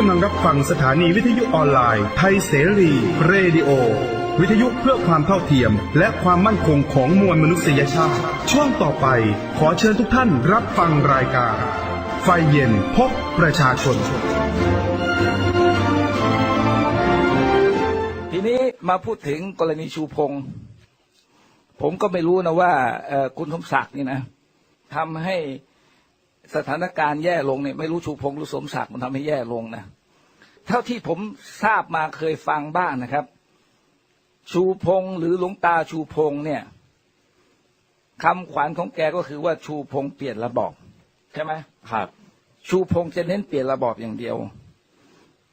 กำลังรับฟังสถานีวิทยุออนไลน์ไทยเสรีเรดิโอวิทยุเพื่อความเท่าเทียม และความมั่นคงของมวลมนุษยชาติ ช่วงต่อไป ขอเชิญทุกท่านรับฟังรายการ ไฟเย็นพบประชาชน ทีนี้มาพูดถึงกรณีชูพงศ์ผมก็ไม่รู้นะว่าคุณสมศักดิ์นี่นะทำให้สถานการณ์แย่ลงเนี่ยไม่รู้ชูพงศ์หรือสมศักดิ์มันทำให้แย่ลงนะ เท่าที่ผมทราบมาเคยฟังบ้างนะครับ ชูพงศ์หรือหลวงตาชูพงศ์เนี่ยคำขวัญของแกก็คือว่าชูพงศ์เปลี่ยนระบอบใช่ไหมครับ ชูพงศ์จะเน้นเปลี่ยนระบอบอย่างเดียว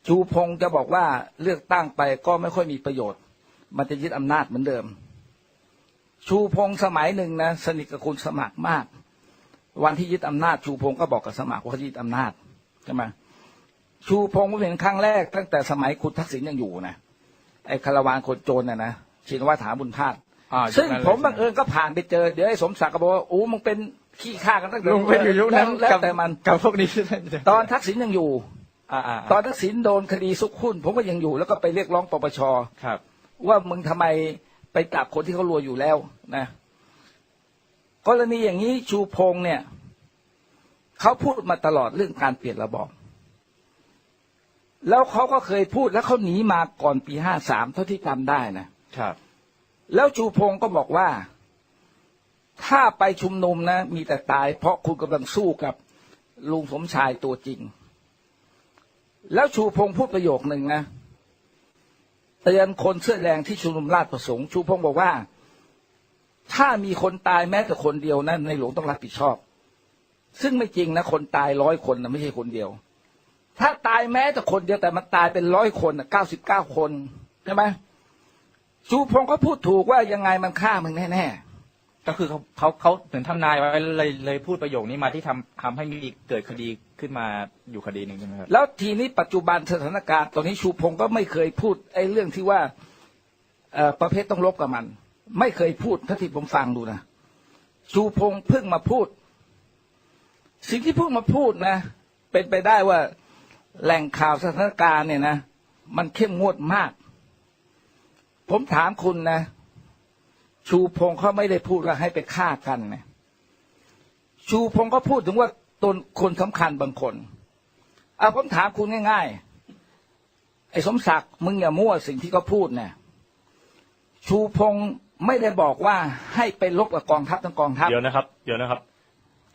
ชูพงศ์จะบอกว่าเลือกตั้งไปก็ไม่ค่อยมีประโยชน์ มันจะยึดอำนาจเหมือนเดิม ชูพงศ์สมัยหนึ่งนะสนิทกับคุณสมัครมาก วันที่ยึดอำนาจชูพงศ์ก็บอกกับสมัครว่าเขายึดอำนาจใช่ไหม ชูพงศ์ผมเห็นครั้งแรก ตั้งแต่สมัยคุณทักษิณยังอยู่นะไอ้คาราวานคนโจรน่ะนะชินวัตรหาบุญพาดอ่าซึ่งยุคนั้นเลยผมบังเอิญก็ผ่านไปเจอ เดี๋ยวไอ้สมศักดิ์ก็บอกว่าโอ้มึงเป็นขี้ข้ากันตั้งแต่ลุงเป็นอยู่ยุคนั้นแล้วกับแต่มันกับพวกนี้ตอนทักษิณยังอยู่อ่าอ่าตอนทักษิณโดนคดีซุกหุ้น ผมก็ยังอยู่แล้วก็ไปเรียกร้องปปชครับ ว่ามึงทำไมไปจับคนที่เขารวยอยู่แล้วนะกรณีอย่างนี้ชูพงษ์เนี่ยเขาพูดมาตลอดเรื่องการเปลี่ยนระบอบ แล้วเขาก็เคยพูดแล้วเขาหนีมาก่อนปีห้าสามเท่าที่จำได้นะครับ แล้วชูพงศ์ก็บอกว่า ถ้าไปชุมนุมนะ มีแต่ตาย เพราะคุณกำลังสู้กับลุงสมชายตัวจริง แล้วชูพงศ์พูดประโยคหนึ่งนะเตือนคนเสื้อแดงที่ชุมนุมราชประสงค์ชูพงศ์บอกว่า ถ้ามีคนตายแม้แต่คนเดียวนะในหลวงต้องรับผิดชอบ ซึ่งไม่จริงนะ คนตายร้อยคนนะไม่ใช่คนเดียว ถ้าตายแม้แต่คนเดียวแต่มันตายเป็นร้อยคนเก้าสิบเก้าคนใช่ไหมชูพงศ์ก็พูดถูกว่ายังไงมันฆ่ามึงแน่ก็คือเขาเขาเขาเหมือนทำนายไว้เลยเลยพูดประโยคนี้มาที่ทำทำให้มีเกิดคดีขึ้นมาอยู่คดีหนึ่งใช่ไหมครับๆแล้วทีนี้ปัจจุบันสถานการณ์ตอนนี้ชูพงศ์ก็ไม่เคยพูดไอ้เรื่องที่ว่าเอ่อประเภทต้องลบกับมัน ไม่เคยพูดถ้าที่ผมฟังดูนะชูพงศ์เพิ่งมาพูด สิ่งที่เพิ่งมาพูดนะ เป็นไปได้ว่า แหล่งข่าวสถานการณ์เนี่ยนะมันเข้มงวดมาก ผมถามคุณนะ ชูพงเขาไม่ได้พูดว่าให้ไปฆ่ากันนะชูพงก็พูดถึงว่าตนคนสำคัญบางคนเอาผมถามคุณง่ายๆ ไอ้สมศักดิ์มึงอย่ามั่วสิ่งที่เขาพูดนี่ยชูพงไม่ได้บอกว่าให้ไปลบกับกองทัพทั้งกองทัพ เดี๋ยวนะครับ เดี๋ยวนะครับ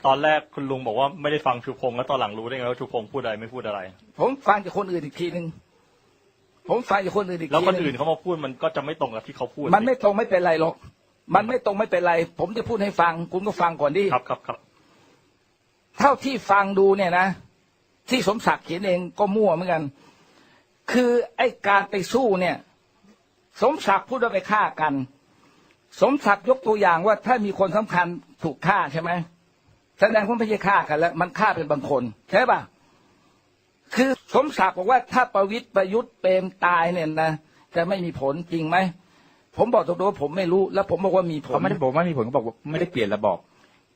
ตอนแรกคุณลุงบอกว่าไม่ได้ฟังชูพงษ์แล้วตอนหลังรู้ได้ไงว่าชูพงษ์พูดอะไรไม่พูดอะไร ผมฟังจากคนอื่นอีกทีหนึ่งผมฟังจากคนอื่นอีกทีแล้วคนหงอื่นเขามาพูดมันก็จะไม่ตรงกับที่เขาพูดมันไม่ตรงไม่เป็นไรหรอก มันไม่ตรงไม่เป็นไร ผมจะพูดให้ฟัง คุณก็ฟังก่อนดิครับครับครับเท่าที่ฟังดูเนี่ยนะ ที่สมศักดิ์เขียนเองก็มั่วเหมือนกัน คือไอ้การไปสู้เนี่ย สมศักดิ์พูดว่าไปฆ่ากัน สมศักดิ์ยกตัวอย่างว่าถ้ามีคนสำคัญถูกฆ่าใช่ไหม แสดงว่าไม่ใช่ฆ่ากันแล้ว มันฆ่าเป็นบางคน ใช่ปะคือสมศักดิ์บอกว่า ถ้าประวิตรประยุทธ์เปรมตายเนี่ยนะจะไม่มีผลจริงไหมผมบอกตรงๆว่าผมไม่รู้ แล้วผมบอกว่ามีผลเขาไม่ได้บอกว่ามีผลเขาบอกว่าไม่ได้เปลี่ยนระบอบ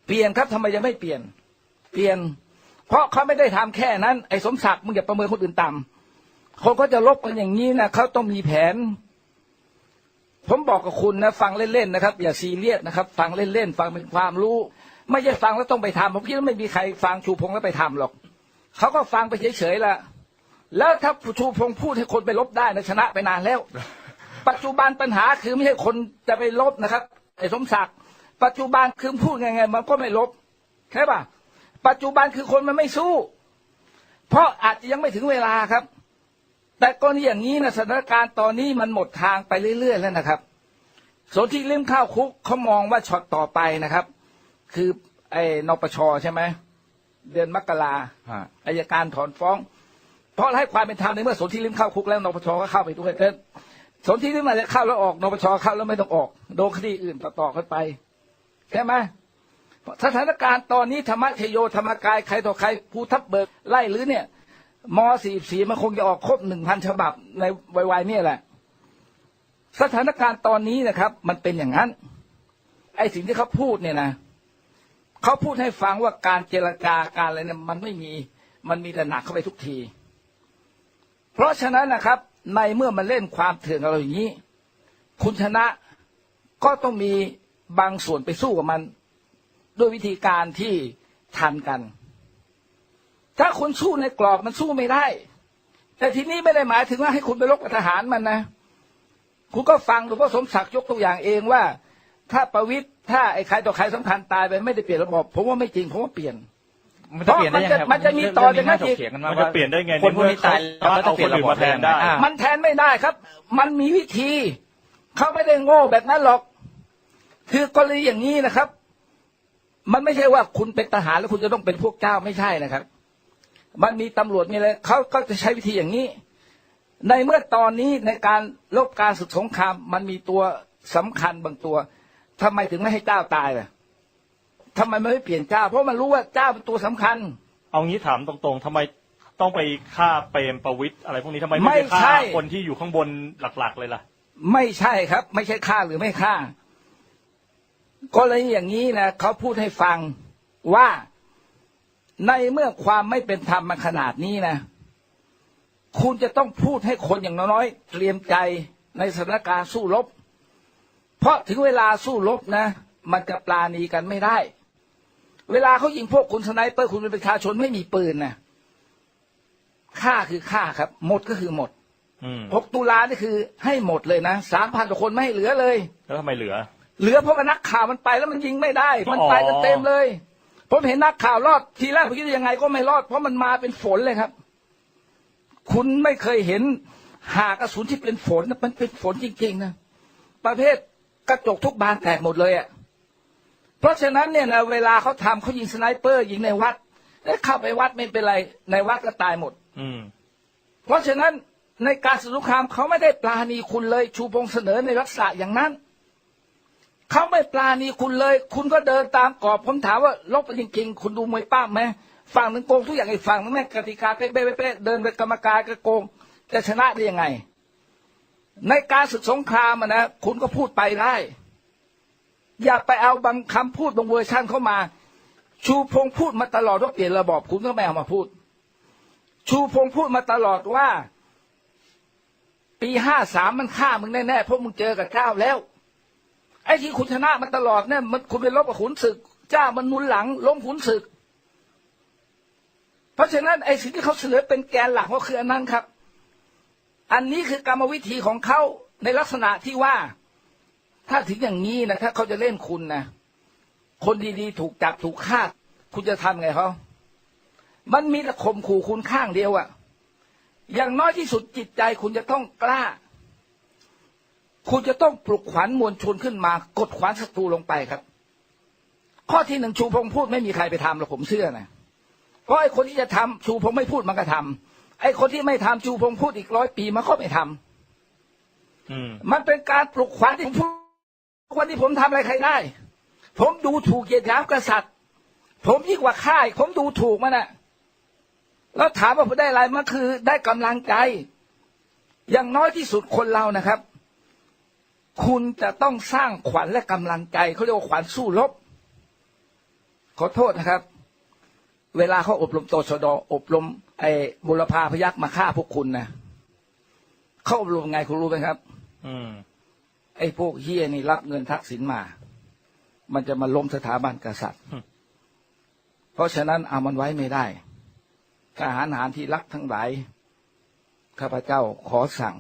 เปลี่ยนครับทำไมจะไม่เปลี่ยน เปลี่ยน เพราะเขาไม่ได้ทำแค่นั้นไอ้สมศักดิ์มึงอย่าประเมินคนอื่นต่ำคนก็จะลบกันอย่างนี้นะเขาต้องมีแผน ผมบอกกับคุณนะ ฟังเล่นๆนะครับ อย่าซีเรียสนะครับ ฟังเล่นๆฟังเป็นความรู้ ไม่ใช่ฟังแล้วต้องไปทำผมคิดว่าไม่มีใครฟังชูพงแล้วไปทำหรอกเขาก็ฟังไปเฉยๆละแล้วถ้าชูพงพูดให้คนไปลบได้นะชนะไปนานแล้ว ปัจจุบันปัญหาคือไม่ใช่คนจะไปลบนะครับไอ้สมศักดิ์ปัจจุบันคือพูดไงๆมันก็ไม่ลบใช่ป่ะปัจจุบันคือคนมันไม่สู้ เพราะอาจจะยังไม่ถึงเวลาครับ แต่กรณีอย่างนี้นะสถานการณ์ตอนนี้มันหมดทางไปเรื่อย ๆ แล้วนะครับส่วนที่เล่มข้าวคุกเขามองว่าช็อตต่อไปนะครับ คือไอ้นปชใช่ไหมเดือนมกราฮะอายการถอนฟ้อง เพราะให้ความเป็นธรรมในเมื่อสนที่ริมเข้าคุกแล้วนปชก็เข้าไปด้วยเกินสนที่ริมอาจจะเข้าแล้วออกนปชเข้าแล้วไม่ต้องออกโดนคดีอื่นต่อๆกันไปใช่ไหมสถานการณ์ตอนนี้ธรรมชโยธรรมกายใครต่อใครภูทับเบิกไล่หรือเนี่ยมสี่สี่มันคงจะออกครบหนึ่งพันฉบับในวัยๆเนี่ยแหละ สถานการณ์ตอนนี้นะครับ มันเป็นอย่างนั้น ไอ้สิ่งที่เขาพูดเนี่ยนะ เขาพูดให้ฟังว่าการเจรจาการอะไรเนี่ยมันไม่มีมันมีแต่หนักเข้าไปทุกที เพราะฉะนั้นนะครับ ในเมื่อมันเล่นความเถื่อนกับเราอย่างนี้ คุณชนะก็ต้องมีบางส่วนไปสู้กับมัน ด้วยวิธีการที่ทันกัน ถ้าคุณสู้ในกรอบมันสู้ไม่ได้ แต่ทีนี้ไม่ได้หมายถึงว่าให้คุณไปรบกับทหารมันนะ คุณก็ฟังหลวงพ่อสมศักดิ์ยกตัวอย่างเองว่า ถ้าประวิตร ถ้าไอ้ใครต่อใครสำคัญตายไปไม่ได้เปลี่ยนระบบผมว่าไม่จริงผมว่าเปลี่ยนมันจะเปลี่ยนได้ยังไงมันจะมีต่อจากนั้นเรื่อีกงถกเถียงกันมัมานจะว่าเปลี่ยนได้ไงคนพวกนี้ตายสามารถเอาคนอื่นมาแทนได้อ่ามันแทนไม่ได้ครับ มันมีวิธีเขาไม่ได้โง่แบบนั้นหรอก คือกรณีอย่างนี้นะครับ มันไม่ใช่ว่าคุณเป็นทหารแล้วคุณจะต้องเป็นพวกเจ้าไม่ใช่นะครับ มันมีตำรวจมีอะไรเขาก็จะใช้วิธีอย่างนี้ ในเมื่อตอนนี้ในการลบการศึกสงคราม มันมีตัวสำคัญบางตัว ทำไมถึงไม่ให้เจ้าตายล่ะทำไมไม่เปลี่ยนเจ้า เพราะมันรู้ว่าเจ้าเป็นตัวสำคัญ เอางี้ถามตรงๆทำไมต้องไปฆ่าเปรมประวิตรอะไรพวกนี้ทำไมไม่ไม่ไปฆ่าใช่คนที่อยู่ข้างบนหลักๆเลยล่ะ ไม่ใช่ครับ ไม่ใช่ฆ่าหรือไม่ฆ่ากรณีอย่างนี้นะเขาพูดให้ฟังว่าในเมื่อความไม่เป็นธรรมมันขนาดนี้นะคุณจะต้องพูดให้คนอย่างน้อยๆเตรียมใจในสถานการณ์สู้รบ เพราะถึงเวลาสู้รบนะ มันจะปราณีกันไม่ได้ เวลาเขายิงพวกคุณสไนเปอร์คุณเป็นประชาชนไม่มีปืนนะฆ่าคือฆ่าครับ หมดก็คือหมดอืมหกตุลานี่คือให้หมดเลยนะสามพันกว่าคนไม่ให้เหลือเลย แล้วทำไมเหลือ เหลือเพราะว่านักข่าวมันไปแล้วมันยิงไม่ได้ มันไปกันเต็มเลย ผมเห็นนักข่าวรอดทีแรกผมคิดว่ายังไงก็ไม่รอด เพราะมันมาเป็นฝนเลยครับ คุณไม่เคยเห็นหากระสุนที่เป็นฝนนะมันเป็นฝนจริงๆนะประเภท กระจกทุกบานแตกหมดเลยอะเพราะฉะนั้นเนี่ยนะเวลาเขาทำเขายิงสไนเปอร์ยิงในวัดแล้วเข้าไปวัดไม่เป็นไร ในวัดก็ตายหมด อืม เพราะฉะนั้นในการสงครามเขาไม่ได้ปราณีคุณเลย ชูพงเสนอในลักษณะอย่างนั้นเขาไม่ปราณีคุณเลย คุณก็เดินตามกรอบผมถามว่าลบไปจริงๆ คุณดูมวยป้ามไหมฝั่งหนึ่งโกงทุกอย่างอีกฝั่งหนึงแม่งกติกาเป๊ะๆๆเดินไปกรรมการก็โกงจะชนะได้ยังไง ในการศึกสงครามอะนะคุณก็พูดไปได้ อย่าไปเอาบางคำพูดบางเวอร์ชันเข้ามา ชูพงพูดมาตลอดว่าเปลี่ยนระบอบคุณก็ไม่เอามาพูด ชูพงพูดมาตลอดว่า ปีห้าสามมันฆ่ามึงแน่ๆเพราะมึงเจอกับเจ้าแล้ว ไอ้ที่คุณชนะมันตลอดเนี่ยมันคุณไปลบกับขุนศึก เจ้ามันหนุนหลังล้มขุนศึก เพราะฉะนั้นไอ้สิ่งที่เขาเสนอเป็นแกนหลักก็คืออันนั้นครับ อันนี้คือกรรมวิธีของเขาในลักษณะที่ว่า ถ้าถึงอย่างนี้นะถ้าเขาจะเล่นคุณนะคนดีๆ ถูกจับถูกฆ่าคุณจะทำไงเขามันมีแต่ข่มขู่คุณข้างเดียวอะอย่างน้อยที่สุดจิตใจคุณจะต้องกล้า คุณจะต้องปลุกขวัญมวลชนขึ้นมา กดขวัญศัตรูลงไปครับ ข้อที่หนึ่งชูพงพูดไม่มีใครไปทำหรอกผมเชื่อนะเพราะไอ้คนที่จะทำชูพงไม่พูดมันก็ทำ ไอ้คนที่ไม่ทำชูพงษ์พูดอีกร้อยปีมันก็ไม่ทำอืมมันเป็นการปลุกขวัญที่ผมพูดวันที่ผมทำอะไรใครได้ ผมดูถูกเหยียดหยามกษัตริย์ ผมยิ่งกว่าค่ายผมดูถูกมันอะแล้วถามว่าผมได้อะไรมันคือ ได้กำลังใจ อย่างน้อยที่สุดคนเรานะครับ คุณจะต้องสร้างขวัญและกำลังใจเขาเรียกว่าขวัญสู้รบขอโทษนะครับ เวลาเขาอบรมโตชดอบรม ไอ้บุรพาพยักมาฆ่าพวกคุณนะเขาอบรมไงคุณรู้ไหมครับ อืม ไอ้พวกเฮียนี่รับเงินทักษิณมา มันจะมาล้มสถาบันกษัตริย์อืมเพราะฉะนั้นเอามันไว้ไม่ได้ทหารหารที่รักทั้งหลายข้าพเจ้าขอสั่ง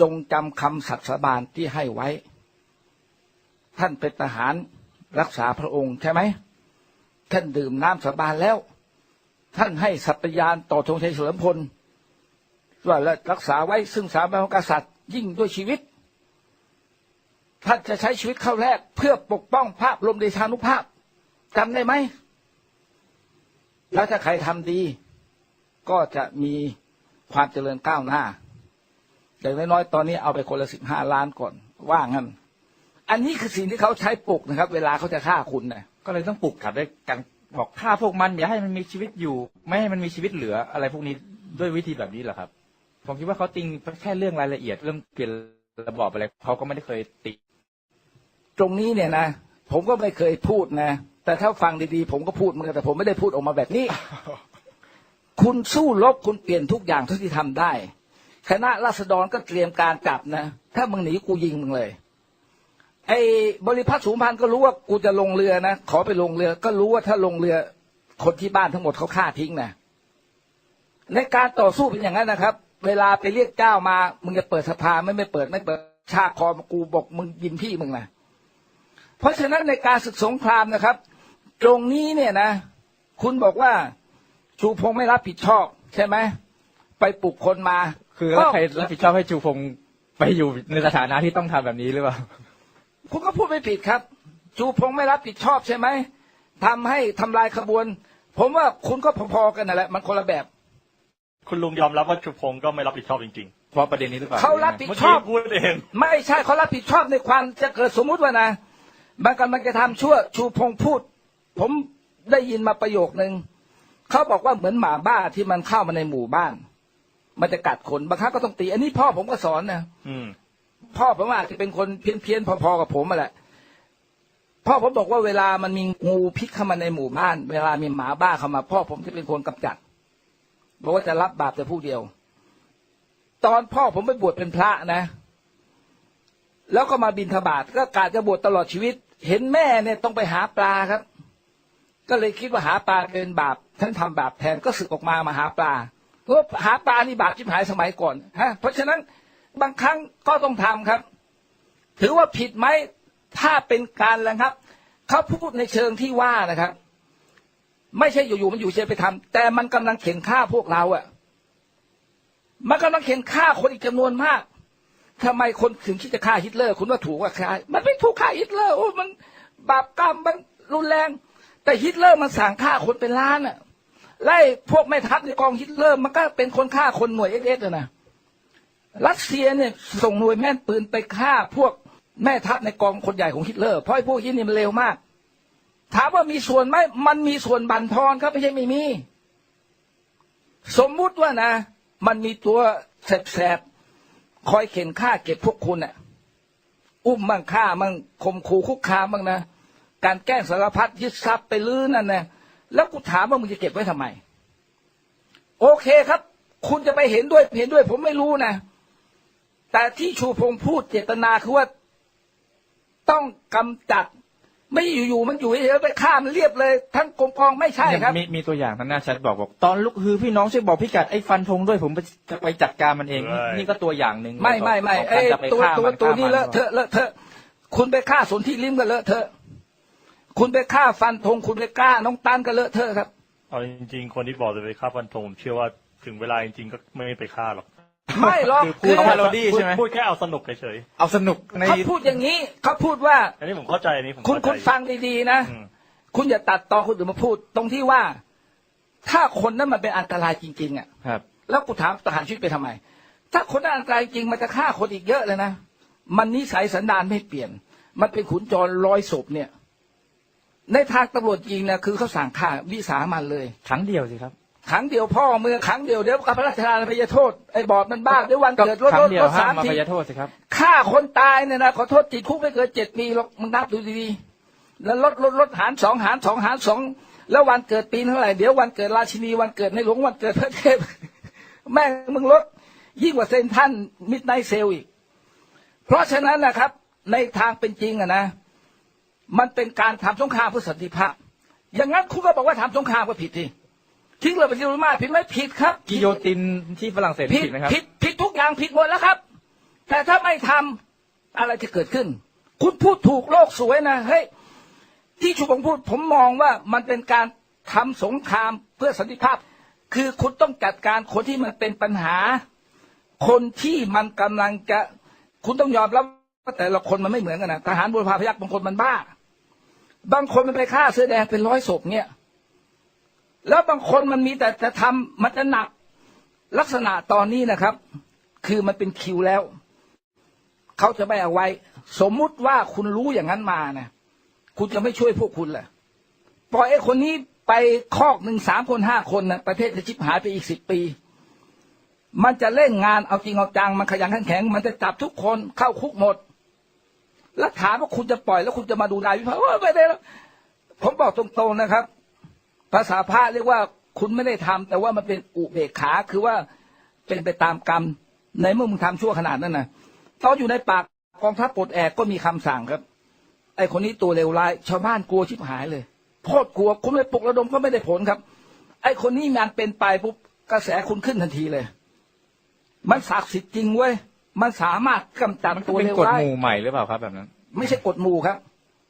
จงจำคำสัตย์สาบานที่ให้ไว้ ท่านเป็นทหารรักษาพระองค์ใช่ไหมท่านดื่มน้ำสาบานแล้ว ท่านให้สัตยานต่อธงชัยเฉลิมพลว่าและรักษาไว้ซึ่งสาบันของกษัตริย์ ยิ่งด้วยชีวิต ท่านจะใช้ชีวิตเข้าแรก เพื่อปกป้องภาพลมเดชานุภาพจำได้ไหม แล้วถ้าใครทำดี ก็จะมีความเจริญก้าวหน้าอย่างน้อยๆตอนนี้เอาไปคนละสิบห้าล้านก่อน ว่างั้น อันนี้คือสิ่งที่เขาใช้ปลุกนะครับ เวลาเขาจะฆ่าคุณนะก็เลยต้องปลุกกลับด้วยการ บอกฆ่าพวกมันอย่าให้มันมีชีวิตอยู่ ไม่ให้มันมีชีวิตเหลืออะไรพวกนี้ด้วยวิธีแบบนี้เหรอครับ ผมคิดว่าเขาติงแค่เรื่องรายละเอียดเรื่องเปลี่ยนระบอบอะไรเขาก็ไม่ได้เคยติตรงนี้เนี่ยนะผมก็ไม่เคยพูดนะ แต่ถ้าฟังดีๆ ผมก็พูดเหมือนกันแต่ผมไม่ได้พูดออกมาแบบนี้ คุณสู้รบคุณเปลี่ยนทุกอย่างเท่าที่ทำได้ คณะราษฎรก็เตรียมการจับนะ ถ้ามึงหนีกูยิงมึงเลย ไอ้บริพัตรสูงพันก็รู้ว่ากูจะลงเรือนะขอไปลงเรือ ก็รู้ว่าถ้าลงเรือ คนที่บ้านทั้งหมดเขาฆ่าทิ้งนะในการต่อสู้เป็นอย่างนั้นนะครับ เวลาไปเรียกเจ้ามา มึงจะเปิดสภาไม่ไม่เปิดไม่เปิดชาคอกูบอกมึงยินพี่มึงนะเพราะฉะนั้นในการศึกสงครามนะครับ ตรงนี้เนี่ยนะ คุณบอกว่าชูพงไม่รับผิดชอบ ใช่ไหมไปปลุกคนมา คือแล้วใครรับผิดชอบให้จูพงไปอยู่ในสถานะที่ต้องทำแบบนี้หรือเปล่า คุณก็พูดไม่ผิดครับ ชูพงษ์ไม่รับผิดชอบใช่ไหมทำให้ทำลายขบวน ผมว่าคุณก็พอๆกันนั่นแหละ มันคนละแบบ คุณลุงยอมรับว่าชูพงศ์ก็ไม่รับผิดชอบจริงเพราะประเด็นนี้หรือเปล่าเขารับๆผิดเมื่อชกี้อบพูดเองไม่ใช่เขารับผิดชอบในความจะเกิดสมมุติว่านะมันกำลังจะทำชั่วชูพงษ์พูด ผมได้ยินมาประโยคนึงเขาบอกว่าเหมือนหมาบ้าที่มันเข้ามาในหมู่บ้าน มันจะกัดคนบางครั้งก็ต้องตี อันนี้พ่อผมก็สอนนะอืม พ่อผมอาจจะเป็นคนเพี้ยนๆพอๆกับผมมาแหละพ่อผมบอกว่าเวลามันมีงูพิษเข้ามาในหมู่บ้าน เวลามีหมาบ้าเข้ามา พ่อผมจะเป็นคนกำจัดบอกว่าจะรับบาปแต่ผู้เดียว ตอนพ่อผมไปบวชเป็นพระนะ แล้วก็มาบินทบาทก็กาจะบวชตลอดชีวิต เห็นแม่เนี่ยต้องไปหาปลาครับ ก็เลยคิดว่าหาปลาเป็นบาปท่านทำบาปแทนก็สึกออกมามาหาปลาเพราะหาปลานี่บาปชิบหายสมัยก่อนฮะเพราะฉะนั้น บางครั้งก็ต้องทำครับ ถือว่าผิดไหมถ้าเป็นการระงับเขาพูดในเชิงที่ว่านะครับ ไม่ใช่อยู่ๆมันอยู่เฉยไปทำแต่มันกำลังเข็นฆ่าพวกเราอะมันกำลังเข็นฆ่าคนอีกจำนวนมากทำไมคนถึงคิดจะฆ่าฮิตเลอร์ คุณว่าถูกว่าฆ่ามันไม่ถูกฆ่าฮิตเลอร์โอ้มันบาปกรรมมันรุนแรง แต่ฮิตเลอร์มันสั่งฆ่าคนเป็นล้านอะไล่พวกแม่ทัพในกองฮิตเลอร์ มันก็เป็นคนฆ่าคนหน่วยเอสนะ รัสเซียเนี่ยส่งหน่วยแม่นปืนไปฆ่าพวกแม่ทัพในกองคนใหญ่ของฮิตเลอร์เพราะไอ้พวกฮิตนี่มันเร็วมาก ถามว่ามีส่วนไหมมันมีส่วนบั่นทอนครับไม่ใช่ไม่มี สมมุติว่านะ มันมีตัวแสบๆคอยเข็นฆ่าเก็บพวกคุณน่ะอุ้มมั่งฆ่ามั่งข่มขู่คุกคามมั่งนะการแกล้งสารพัดยึดทรัพย์ไปลื้อนั่นนะแล้วกูถามว่ามึงจะเก็บไว้ทำไม โอเคครับ คุณจะไปเห็นด้วยเห็นด้วย ผมไม่รู้นะ แต่ที่ชูพงษ์พูดเจตนาคือว่าต้องกำจัด ไม่อยู่ๆมันอยู่เฉยๆไปฆ่ามันเรียบเลย ทั้งกรมกองไม่ใช่ครับ มีมีตัวอย่างทางหน้าแชทบอกบอกตอนลุกฮือพี่น้องช่วยบอกพี่กัดไอ้ฟันธงด้วยผมไปจะไปจัดการมันเองใช่นี่ก็ตัวอย่างหนึ่งไม่ไม่ไม่ของไอ้การจะไปตัวฆ่าตัวมันตัวฆ่านี้มัเลอะเทอะเลอะเทอะคุณไปฆ่าสนที่ลิ้มก็เลอะเทอะ คุณไปฆ่าฟันธงคุณไปฆ่าน้องตันก็เลอะเทอะครับเอาจริง ๆ คนที่บอกจะไปฆ่าฟันธงผมเชื่อว่าถึงเวลาจริงๆก็ไม่ไปฆ่าหรอก ไม่หรอกคือพูดคือพาโรดี้ใช่ไหมพูดแค่เอาสนุกเฉยเอาสนุกในเขาพูดอย่างนี้เขาพูดว่าๆอันนี้ผมเข้าใจอันนี้ผมคุณเข้าใจคุณฟังดีๆนะอืมคุณอย่าตัดต่อคนอื่นมาพูด ตรงที่ว่า ถ้าคนนั้นมันเป็นอันตรายจริง ๆ อะครับ แล้วกูถามทหารชีวิตไปทำไม ถ้าคนนั้นอันตรายจริงมันจะฆ่าคนอีกเยอะเลยนะมันนิสัยสันดานไม่เปลี่ยน มันเป็นขุนจรร้อยศพเนี่ย ในทางตำรวจจริงนะคือเขาสั่งฆ่าวิสามันเลย ครั้งเดียวสิครับ ขังเดียวพ่อเมืองขังเดียวเดี๋ยวกับพระราชทานอภัยโทษไอ้บอดมันบ้าเดี๋ยววันก็เกิดรถครั้รงถเดียรวถห้าสามมมาทีพยโทษสิครับฆ่าคนตายเนี่ยนะขอโทษติดคุกไม่เกินเจ็ดปีหรอกมึงนับดูดีๆแล้วลดลดลดหารสองหารสองหารสองแล้ววันเกิดปีเท่าไหร่เดี๋ยววันเกิดราชินีวันเกิดในหลวงวันเกิดพระเทพแม่งมึงลดยิ่งกว่าเซนท่านมิดไนเซลอีก เพราะฉะนั้นนะครับ ในทางเป็นจริงอะนะ มันเป็นการทำสงครามเพื่อสันติภาพ อย่างนั้นคุณก็บอกว่าทำสงครามก็ผิดที ทิ้งเลยเป็นที่รู้มากผิดไหมผิดครับกิโยตินที่ฝรั่งเศสผิดผิดไหมครับผิดผิดทุกอย่างผิดหมดแล้วครับ แต่ถ้าไม่ทำอะไรจะเกิดขึ้น คุณพูดถูกโลกสวยนะเฮ้ยที่ชูผมพูดผมมองว่ามันเป็นการทำสงครามเพื่อสันติภาพ คือคุณต้องจัดการคนที่มันเป็นปัญหา คนที่มันกำลังจะ คุณต้องยอมรับว่าแต่ละคนมันไม่เหมือนกันนะทหารบุรพาพยักษ์บางคนมันบ้า บางคนมันไปฆ่าเสื้อแดงเป็นร้อยศพเนี่ย แล้วบางคนมันมีแต่จะทำมันจะหนัก ลักษณะตอนนี้นะครับ คือมันเป็นคิวแล้ว เขาจะไม่เอาไว้ สมมุติว่าคุณรู้อย่างนั้นมานะคุณจะไม่ช่วยพวกคุณแหละปล่อยไอ้คนนี้ไปคอกหนึ่งสามคนห้าคนนะประเทศจะชิบหายไปอีกสิบปี มันจะเล่นงานเอาจริงเอาจังมันขยันขันแข็ง มันจะจับทุกคนเข้าคุกหมด แล้วถามว่าคุณจะปล่อยแล้วคุณจะมาดูนายวิภาว่าไม่ได้แล้วผมบอกตรงๆนะครับ ภาษาพระเรียกว่าคุณไม่ได้ทำแต่ว่ามันเป็นอุเบกขาคือว่าเป็นไปตามกรรม ในเมื่อมึงทำชั่วขนาดนั้นนะตอนอยู่ในปากกองทัพปลดแอกก็มีคำสั่งครับ ไอ้คนนี้ตัวเลวร้าย ชาวบ้านกลัวชิบหายเลยโคตรกลัวคุณไปปลุกระดมก็ไม่ได้ผลครับ ไอ้คนนี้งานเป็นไปปุ๊บกระแสคุณขึ้นทันทีเลย มันศักดิ์สิทธิ์จริงเว้ยมันสามารถกำจัดมันตัวเป็นเลวกฎร้ายหมู่ใหม่หรือเปล่าครับแบบนั้น ไม่ใช่กฎหมู่ครับ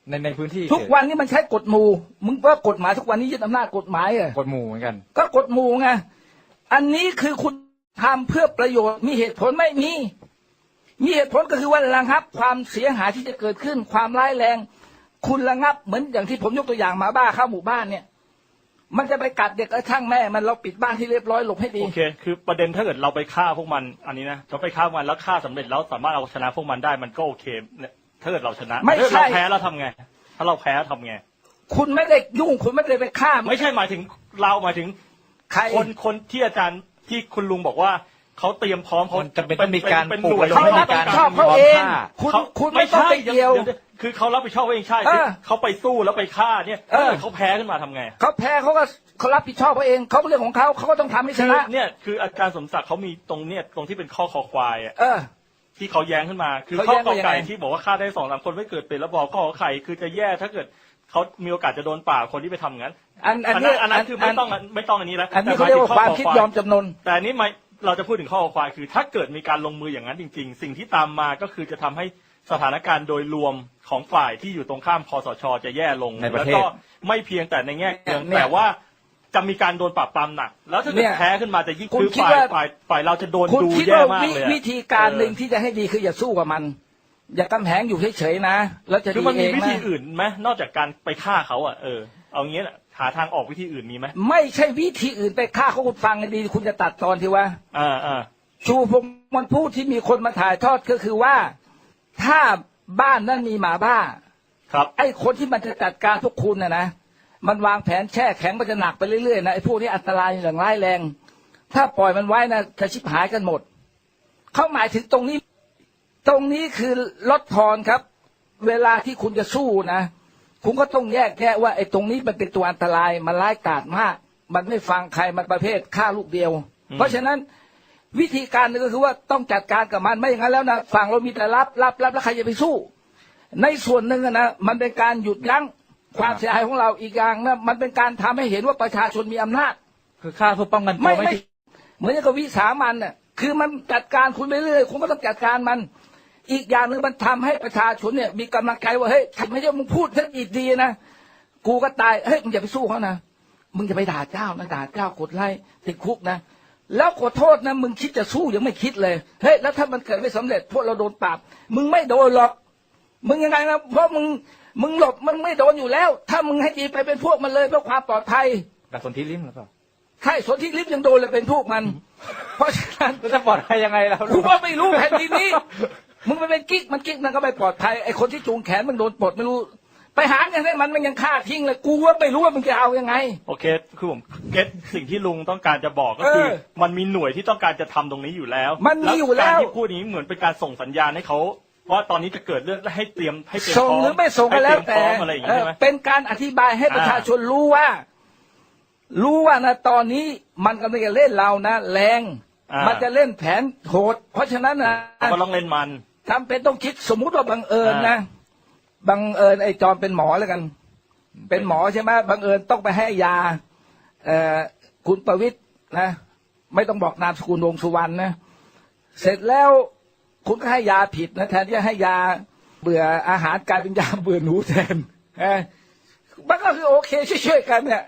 ในในพื้นที่ทุกวันนี้มันใช้กฎหมู่ มึงว่ากฎหมายทุกวันนี้ยึดอำนาจกฎหมายเหรอกฎหมู่เหมือนกัน ก็กฎหมู่ไงอันนี้คือคุณทำเพื่อประโยชน์มีเหตุผลไม่มี มีเหตุผลก็คือว่าระงับ ความเสียหายที่จะเกิดขึ้น ความร้ายแรง คุณระงับเหมือนอย่างที่ผมยกตัวอย่างหมาบ้าเข้าหมู่บ้านเนี่ย มันจะไปกัดเด็กกระช่างแม่ มันเราปิดบ้านที่เรียบร้อยหลบให้ดีโอเค คือประเด็นถ้าเกิดเราไปฆ่าพวกมัน อันนี้นะเราไปฆ่าพวกมันแล้วฆ่าสำเร็จแล้วสามารถเอาชนะพวกมันได้มันก็โอเคเนี่ย ถ้าเกิดเราชนะไม่ถ้าใช่เราแพ้เราทำไง ถ้าเราแพ้ทำไง คุณไม่ได้ยุ่งคุณไม่ได้ไปฆ่าไม่ใช่หมายถึงเราหมายถึง ใคร คนคนที่อาจารย์ที่คุณลุงบอกว่าเขาเตรียมพร้อมเขามันจำเป็นต้องมีการเป็นปลูหกน่วยระดเขามรับผิดชอบเขาเองคุณเขาคุณไม่ต้องไปเกี่ยวดี๋คือเขารับผิดชอบเองใช่เออเขาไปสู้แล้วไปฆ่าเนี่ยเออถ้าเกิดเขาแพ้ขึ้นมาทำไงเขาแพ้เขาก็เขารับผิดชอบเขาเองเขาเรื่องของเขาเขาก็ต้องทำให้ชคือนะเนี่ยคืออาจารย์สมศักดิ์เขามีตรงเนี่ยตรงที่เป็นข้อคอควายอะเออ ที่เขาแย้งขึ้นมา คือเขาข้อแย้งกอว่ายังไง ไก่ที่บอกว่าฆ่าได้สองสามคนไม่เกิดเป็นระบอบข้อขอไข่คือจะแย่ถ้าเกิดเขามีโอกาสจะโดนป่าบคนที่ไปทำงั้นอันอันอันนี้นั้นอันนั้นคือไม่ต้องไม่ต้องอันนี้แล้วอันนี้แต่เขาเรียกว่าความคิดยอมแต่หถึงข้จำนน แต่อันนี้ไม่เราจะพูดถึงข้อคอควายคือ ถ้าเกิดมีการลงมืออย่างนั้นจริง ๆ สิ่งที่ตามมาก็คือจะทำให้สถานการณ์โดยรวมของฝ่ายที่อยู่ตรงข้ามคอสชจะแย่ลงในประแล้วเทศก็ไม่เพียงแต่ในแง่เมืองเนี่ย แต่ว่า จะมีการโดนปราบปรามหนัก แล้วถ้าเกิเนี่ดยแพ้ขึ้นมาจะยิ่งคุณคือคิดฝ่ายว่า ฝ่ายฝ่ายเราจะโดนคุณดูคิดแย่ว่ามากวิเลยอะ วิธีการหนึ่งเออที่จะให้ดีคืออย่าสู้กับมัน อย่ากำแหงอยู่เฉยๆนะ แล้วจะคือดีมันเอมีงวิธีนะอื่นไหมนอกจากการไปฆ่าเขาอะเออเอางี้แหละหาทางออกวิธีอื่นมีไหมไม่ใช่วิธีอื่นไปฆ่าเขาคุณฟังให้ดี คุณจะตัดตอนที่ว่า อ่าอ่าชูพงมันพูดที่มีคนมาถ่ายทอดก็คือว่า ถ้าบ้านนั้นมีหมาบ้า ครับ ไอ้คนที่มันจะจัดการพวกคุณนะนะ มันวางแผนแช่แข็งมันจะหนักไปเรื่อยๆนะไอ้พวกนี้อันตรายอย่างร้ายแรง ถ้าปล่อยมันไว้นะจะชิบหายกันหมด เขาหมายถึงตรงนี้ ตรงนี้คือลดทอนครับ เวลาที่คุณจะสู้นะคุณก็ต้องแยกแยะว่าไอ้ตรงนี้มันเป็นตัวอันตรายมันร้ายกาจมาก มันไม่ฟังใครมันประเภทฆ่าลูกเดียว เพราะฉะนั้นวิธีการหนึงก็คือว่าต้องจัดการกับมันไม่อย่างนั้นแล้วนะฝั่งเรามีแต่รับรับรับแล้วใครจะไปสู้ ในส่วนหนึ่งอะนะมันเป็นการหยุดยั้ง ความเสียหายของเราอีกอย่างนะมันเป็นการทำให้เห็นว่าประชาชนมีอำนาจ คือฆ่าเพื่อป้องกันตัวไม่ไม่ไม่ผิดเหมือนกับวิสามันน่ะคือมันจัดการคุณไปเรื่อยคุณก็ต้องจัดการมัน อีกอย่างหนึ่งมันทำให้ประชาชนเนี่ย มีกำลังใจว่าเฮ้ยไม่ใช่มึงพูดฉันอีกดีนะกูก็ตายเฮ้ยมึงอย่าไปสู้เขานะมึงจะไปด่าเจ้านะด่าเจ้ากดไล่ติดคุกนะแล้วขอโทษนะมึงคิดจะสู้ยังไม่คิดเลยเฮ้ยแล้วถ้ามันเกิดไม่สำเร็จพวกเราโดนปราบมึงไม่โดนหรอก มึงยังไงนะเพราะมึง มึงหลบมันไม่โดนอยู่แล้ว ถ้ามึงให้ดีไปเป็นพวกมันเลยเพื่อความปลอดภัยแต่สนธิริมหรือเปล่าใช่สนที่ลิฟต์ยังโดนเลยเป็นพวกมัน เพราะฉะนั้นก็จะปลอดภัยยังไงเรากูก็ไม่รู้แผ่นดินนี้ มึงไปเป็นกิ๊กมันกิ๊กมันก็ไม่ปลอดภัยไอ้คนที่จูงแขนมันโดนปลดไม่รู้ ไปหาเงินให้มันมันยังฆ่าทิ้งเลยกูว่าไม่รู้ว่ามึงจะเอายังไง โอเค คือผมเก็ตสิ่งที่ลุงต้องการจะบอกก็คือ เออมันมีหน่วยที่ต้องการจะทำตรงนี้อยู่แล้วมันมีอยู่แล้ว การที่พูดนี้เหมือนเป็นการส่งสัญญาณให้เขา ว่าตอนนี้จะเกิดเรื่องและให้เตรียมให้เตรียมส่งพร้อมหรือไม่ส่งก็แล้วแต่ให้เตรียมพร้อมอะไรอย่างเองี้อใช่ไหมเป็นการอธิบายให้ประชาชนรู้ว่า รู้ว่านะตอนนี้มันกำลังจะเล่นเรานะแรง อ่ามั มันจะเล่นแผนโหด เพราะฉะนั้นนะเราก็ต้องเล่นมัน จำเป็นต้องคิดสมมุติว่าบังเอิญนะบังเอิญไอ้จอมเป็นหมอแล้วกัน เป็นหมอใช่ไหมบังเอิญต้องไปให้ยา เอ่อคุณประวิตรนะ ไม่ต้องบอกนามสกุลวงสุวรรณนะ เสร็จแล้ว คุณก็ให้ยาผิดนะแทนที่จะให้ยาเบื่ออาหารกลายเป็นยาเบื่อหนูแทนเออมันก็คือโอเคช่วยๆกันเนี่ย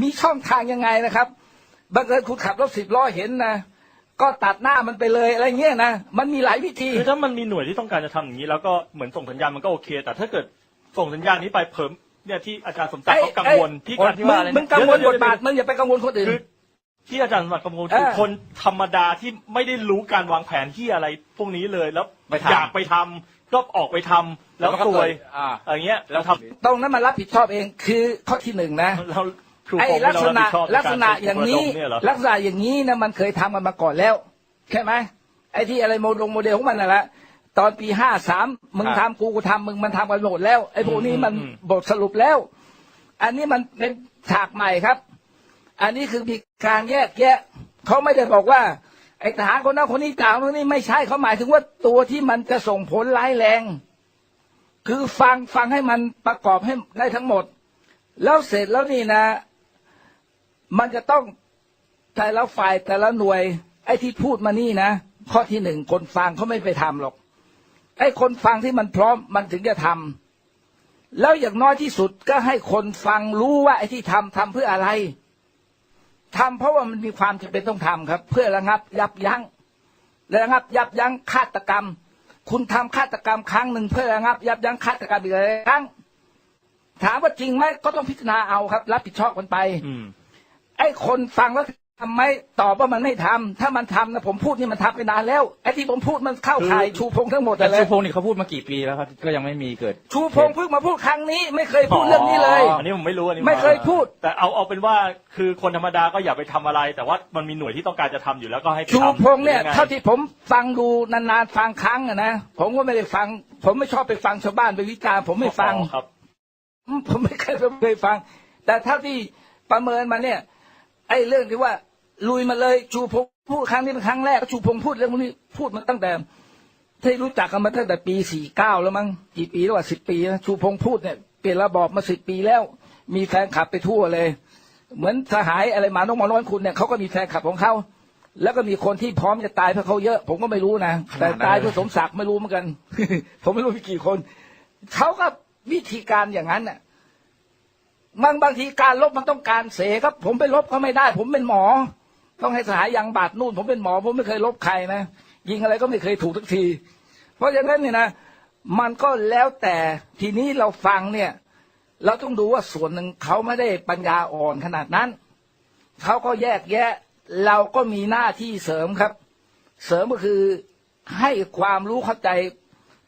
มีช่องทางยังไงนะครับบังเอิญคุณขับรถสิบล้อเห็นนะก็ตัดหน้ามันไปเลยอะไรเงี้ยนะมันมีหลายวิธีคือถ้ามันมีหน่วยที่ต้องการจะทำอย่างนี้ แล้วก็เหมือนส่งสัญญาณมันก็โอเค แต่ถ้าเกิดส่งสัญญาณนี้ไปเพิ่มเนี่ยที่อาจารย์สมศักดิ์เขากังวลที่ไอ้การที่ว่าอะไรมึนะงกังวลเดี๋บยทบาทมึงอย่าไปกังวลคนอื่นคือ ที่อาจารย์สมศักดิ์กังวลเออคือคนธรรมดาที่ไม่ได้รู้การวางแผนที่อะไรพวกนี้เลยแล้วไปทำ อยากไปทำก็ออกไปทำแล้วแล้วก็ซวยเกิดอ่า อย่างเงี้ยแล้วทำตรงนั้นมารับผิดชอบเองคือข้อที่หนึ่งนะ เราครูไอ้ผมลักษณะไม่ลักษณะรับผิดชบอย่างนี้ใกรปลุกระดมเนี่ยเหรอ ลักษณะอย่างนี้นะมันเคยทำกันมาก่อนแล้วใช่ไหมไอ้ที่อะไรโมดงโมเดลของมันน่ะละตอนปีห้าสามมึงทำกูกูทำมึงมันทำกันหมดแล้ว ไอ้พวกนี้มันบทสรุปแล้ว อันนี้มันเป็นฉากใหม่ครับ อันนี้คือมีการแยกแยะเขาไม่ได้บอกว่า ไอ้ทหารคนนั้นคนนี้ต่างคนนี้ไม่ใช่เขาหมายถึงว่าตัวที่มันจะส่งผลร้ายแรง คือฟังฟังให้มันประกอบให้ได้ทั้งหมด แล้วเสร็จแล้วนี่นะ มันจะต้องแต่ละฝ่ายแต่ละหน่วย ไอ้ที่พูดมานี่นะข้อที่หนึ่งคนฟังเขาไม่ไปทำหรอก ไอ้คนฟังที่มันพร้อมมันถึงจะทำแล้วอย่างน้อยที่สุดก็ให้คนฟังรู้ว่าไอ้ที่ทำทำเพื่ออะไร ทำเพราะว่ามันมีความจำเป็นต้องทำครับ เพื่อระงับยับยั้งระงับยับยั้งฆาตกรรม คุณทำฆาตกรรมครั้งหนึ่งเพื่อระงับยับยั้งฆาตกรรมอีกหลายครั้ง ถามว่าจริงไหมก็ต้องพิจารณาเอาครับ รับผิดชอบกันไปอืมไอ้คนฟังแล้ว ทำไหมตอบว่ามันไม่ทำถ้ามันทำนะผมพูดนี่มันทำไปนานแล้วไอ้ที่ผมพูดมันเข้าข่ายชูพงทั้งหมดแต่เลยชูพงศ์นี่เขาพูดมากี่ปีแล้วครับก็ยังไม่มีเกิด ชูพงเพิ่งมาพูดครั้งนี้ ไม่เคยพูดเรื่องนี้เลยอ๋ออันนี้ผมไม่รู้อันนี้ไม่เคยพูด แต่เอาเอาเป็นว่าคือคนธรรมดาก็อย่าไปทำอะไร แต่ว่ามันมีหน่วยที่ต้องการจะทำอยู่แล้วก็ให้ไปชูทำพงเนี่ยหรือไเท่าที่ผมฟังดูนานๆฟังครั้งอะนะผมก็ไม่ได้ฟัง ผมไม่ชอบไปฟังชาวบ้านไปวิจารณ์ผมไม่ฟังอ๋อครับอืมผมไม่เคยเคยฟัง แต่เท่าที่ประเมินมาเนี่ยไอ้เรื่องที่ว่า ลุยมาเลยชูพงพูดครั้งนี้เป็นครั้งแรกชูพงพูดเรื่องพวกนี้พูดมาตั้งแต่ที่รู้จักกันมาตั้งแต่ปีสี่เก้าแล้วมั้งกี่ปีแล้วว่าสิบปีนะชูพงพูดเนี่ยเปลี่ยนระบอบมาสิบปีแล้ว มีแฟนคลับไปทั่วเลย เหมือนสหายอะไรมาน้องมาน้อยคุณเนี่ยเขาก็มีแฟนคลับของเขาแล้วก็มีคนที่พร้อมจะตายเพื่อเขาเยอะ ผมก็ไม่รู้นะแต่ตายเพื่อสมศักดิ์ไม่รู้เหมือนกัน ผมไม่รู้มีกี่คนเขาก็วิธีการอย่างนั้นน่ะ บางบางทีการลบมันต้องการเสครับ ผมไปลบเขาไม่ได้ ผมเป็นหมอ ต้องให้สหายยังบาดนู่น ผมเป็นหมอ ผมไม่เคยลบใครนะยิงอะไรก็ไม่เคยถูกทุกที เพราะฉะนั้นเนี่ยนะมันก็แล้วแต่ทีนี้เราฟังเนี่ย เราต้องดูว่าส่วนหนึ่งเขาไม่ได้ปัญญาอ่อนขนาดนั้นเขาก็แยกแยะ เราก็มีหน้าที่เสริมครับ เสริมก็คือให้ความรู้เข้าใจ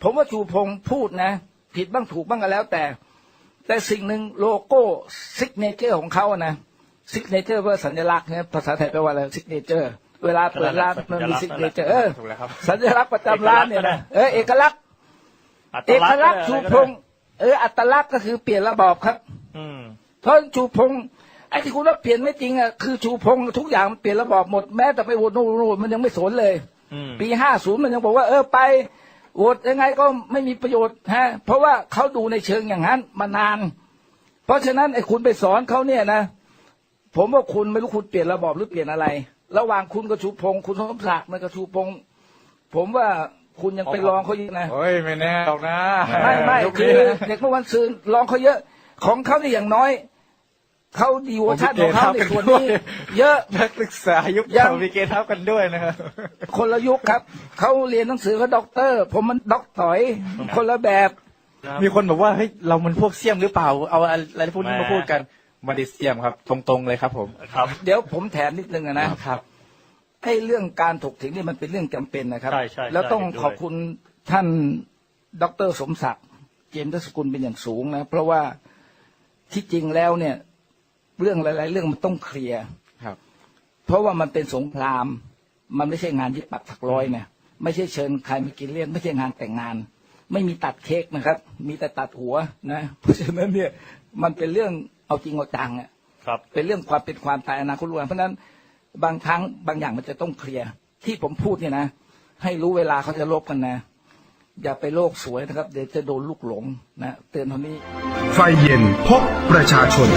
ผมว่าชูพงพูดนะ ผิดบ้างถูกบ้างก็แล้วแต่ แต่สิ่งหนึ่งโลโก้ซิกเนเจอร์ของเขาอะนะซิกเนเจอร์ว่าสัญลักษณ์เนี่ยภาษาไทยแปลว่าอะไรซิกเนเจอร์เวลาเปิดร้านมันมีซิกเนเจอร์เออถูกแล้วครับสัญลักษณ์ประจำร้านเนี่ยนะเออเอกลักษณ์อัตเอกลักษณ์ก็ชูได้พงษ์เอออัตลักษณ์ก็คือเปลี่ยนระบอบครับ อืมเพราะชูพงษ์ไอ้ที่คุณว่าเปลี่ยนไม่จริงอะคือชูพงษ์ทุกอย่างมันเปลี่ยนระบอบหมดแม้แต่ไปโหวตโน่นโน่นมันยังไม่สนเลยอืมปีห้าศูนย์มันยังบอกว่าเออไป โหวตยังไงก็ไม่มีประโยชน์ฮะเพราะว่าเขาดูในเชิงอย่างนั้นมานาน เพราะฉะนั้นไอ้คุณไปสอนเขาเนี่ยนะ ผมว่าคุณไม่รู้คุณเปลี่ยนระบอบหรือเปลี่ยนอะไร ระหว่างคุณกับชูพงษ์คุณสมศักดิ์มันกับชูพงษ์ผมว่าคุณยังเป็นรองเขาเยอะนะโอ้ยไม่แน่หรอกนะไม่ไม่ยุคคืนี้อนะเด็กเมื่อวันซืนรองเขาเยอะ ของเขานี่อย่างน้อย เขาดีเวอร์ชันของเขาในส่วนนี้ เยอะนักศึกษายุคยังเก่ามีเกณฑ์ทับกันด้วยนะครับคนละยุคครับเขาเรียนหนังสือเขาด็อกเตอร์ ผมมันด็อกต่อย คนละแบบ มีคนบอกว่าเฮ้ยเรามันพวกเสี่ยมหรือเปล่า เอาอะไรพวกนี้มาพูดกันไมาดิเสี่ยมครับ ตรงๆเลยครับ ผมครับ เดี๋ยวผมแถมนิดนึงอะนะครับไอ้เรื่องการถกเถียงนี่มันเป็นเรื่องจำเป็นนะครับใช่ใช่แล้วต้องใช่เห็นด้วยขอบคุณท่านดรสมศักดิ์เจมส์ทศกุลเป็นอย่างสูงนะ เพราะว่าที่จริงแล้วเนี่ย เรื่องหลาย ๆ เรื่องมันต้องเคลียร์ครับ เพราะว่ามันเป็นสงคราม มันไม่ใช่งานยึดปักถักร้อยเนี่ยไม่ใช่เชิญใครมากินเลี้ยงไม่ใช่งานแต่งงาน ไม่มีตัดเค้กนะครับ มีแต่ตัดหัวนะ เพราะฉะนั้นเนี่ยมันเป็นเรื่องเอาจริงเอาจังอะครับ เป็นเรื่องความเป็นความตายอนาคตรู้กันเพราะฉะนั้นบางครั้งบางอย่างมันจะต้องเคลียร์ที่ผมพูดเนี่ยนะ ให้รู้เวลาเขาจะลบกันนะ อย่าไปโลกสวยนะครับ เดี๋ยวจะโดนลูกหลงนะเตือนเท่านี้ ไฟเย็นพบประชาชน